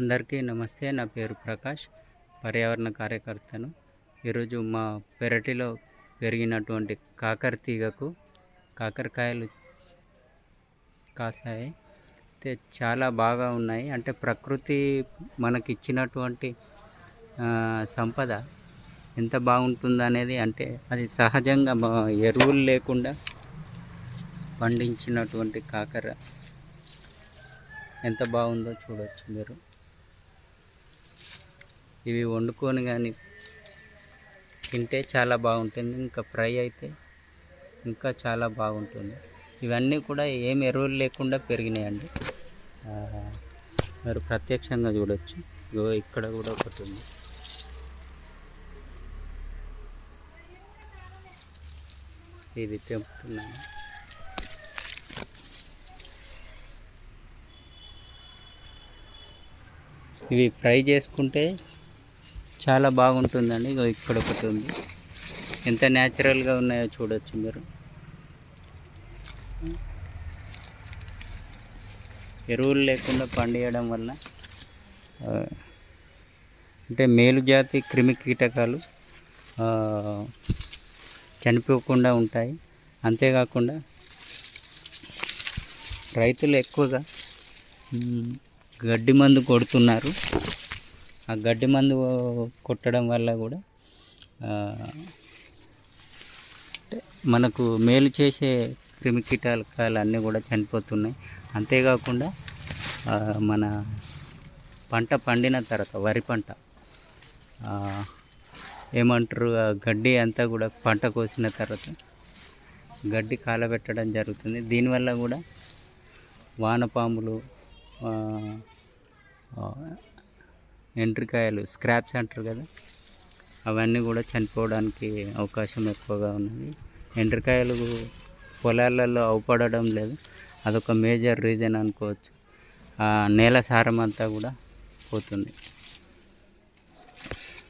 అందరికీ నమస్తే. నా పేరు ప్రకాష్ పర్యావరణ కార్యకర్తను. ఈరోజు మా పెరటిలో పెరిగినటువంటి కాకర తీగకు కాకరకాయలు కాసాయి. అయితే చాలా బాగా ఉన్నాయి. అంటే ప్రకృతి మనకి ఇచ్చినటువంటి సంపద ఎంత బాగుంటుంది అనేది అంటే అది సహజంగా మా ఎరువులు లేకుండా పండించినటువంటి కాకర ఎంత బాగుందో చూడవచ్చు మీరు. ఇవి వండుకొని కానీ తింటే చాలా బాగుంటుంది. ఇంకా ఫ్రై అయితే ఇంకా చాలా బాగుంటుంది. ఇవన్నీ కూడా ఏం ఎరువులు లేకుండా పెరిగినాయండి. మరి మీరు ప్రత్యక్షంగా చూడొచ్చు. ఇగో ఇక్కడ కూడా ఒకటి ఉంది. ఇది తెంపుతున్నాను. ఇవి ఫ్రై చేసుకుంటే చాలా బాగుంటుందండి. ఇక్కడ ఒకటి ఉంది. ఎంత న్యాచురల్గా ఉన్నాయో చూడొచ్చు మీరు. ఎరువులు లేకుండా పండియడం వల్ల అంటే మేలు జాతి క్రిమి కీటకాలు చనిపోకుండా ఉంటాయి. అంతేకాకుండా రైతులు ఎక్కువగా గడ్డి మందు కొడుతున్నారు. ఆ గడ్డి మందు కొట్టడం వల్ల కూడా మనకు మేలు చేసే క్రిమి కీటకాలు అన్నీ కూడా చనిపోతున్నాయి. అంతేకాకుండా మన పంట పండిన తర్వాత వరి పంట ఏమంటారు ఆ గడ్డి అంతా కూడా పంట కోసిన తర్వాత గడ్డి కాలబెట్టడం జరుగుతుంది. దీనివల్ల కూడా వానపాములు ఎండ్రికాయలు స్క్రాప్స్ అంటారు కదా? అవన్నీ కూడా చనిపోవడానికి అవకాశం ఎక్కువగా ఉన్నది. ఎండ్రికాయలు పొలాలలో అవపడడం లేదు. అదొక మేజర్ రీజన్ అనుకోవచ్చు. ఆ నేల సారం అంతా కూడా పోతుంది.